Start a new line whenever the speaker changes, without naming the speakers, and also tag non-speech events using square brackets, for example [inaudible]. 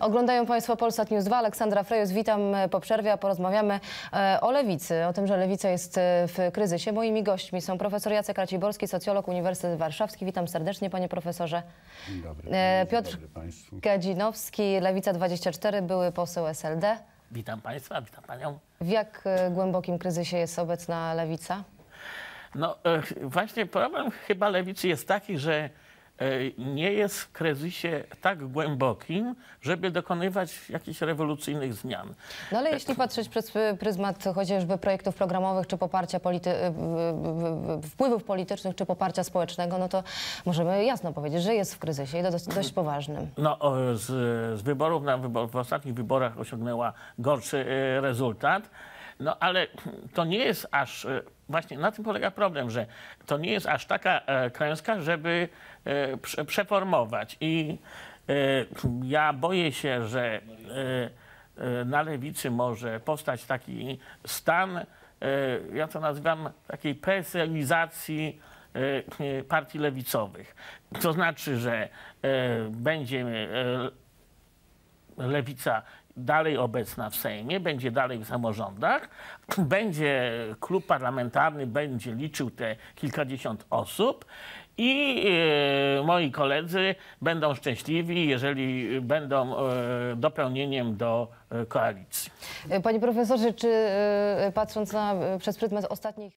Oglądają Państwo Polsat News 2. Aleksandra Frejus, witam e, po przerwie, a porozmawiamy e, o lewicy, o tym, że lewica jest e, w kryzysie. Moimi gośćmi są profesor Jacek Raciborski, socjolog Uniwersytet Warszawski. Witam serdecznie, panie profesorze.
Dzień dobry. Dzień
Piotr
dobry.
Gadzinowski, Lewica 24, były poseł SLD.
Witam Państwa, witam Panią.
W jak głębokim kryzysie jest obecna lewica?
No właśnie problem chyba lewicy jest taki, że nie jest w kryzysie tak głębokim, żeby dokonywać jakichś rewolucyjnych zmian.
No ale jeśli patrzeć przez pryzmat chociażby projektów programowych, czy poparcia polity- wpływów politycznych, czy poparcia społecznego, no to możemy jasno powiedzieć, że jest w kryzysie i to dość, dość poważnym.
No, z, z wyborów na wybor, w ostatnich wyborach osiągnęła gorszy e, rezultat. No ale to nie jest aż, e, właśnie na tym polega problem, że to nie jest aż taka e, klęska, żeby e, prze, przeformować. I ja boję się, że na lewicy może powstać taki stan, ja to nazywam takiej PSL-izacji e, partii lewicowych. To znaczy, że będzie e, lewica dalej obecna w Sejmie, będzie dalej w samorządach, [clears throat] będzie klub parlamentarny, będzie liczył te kilkadziesiąt osób i e, moi koledzy będą szczęśliwi, jeżeli będą e, dopełnieniem do e, koalicji.
Panie profesorze, czy y, patrząc na, przez pryzmat ostatnich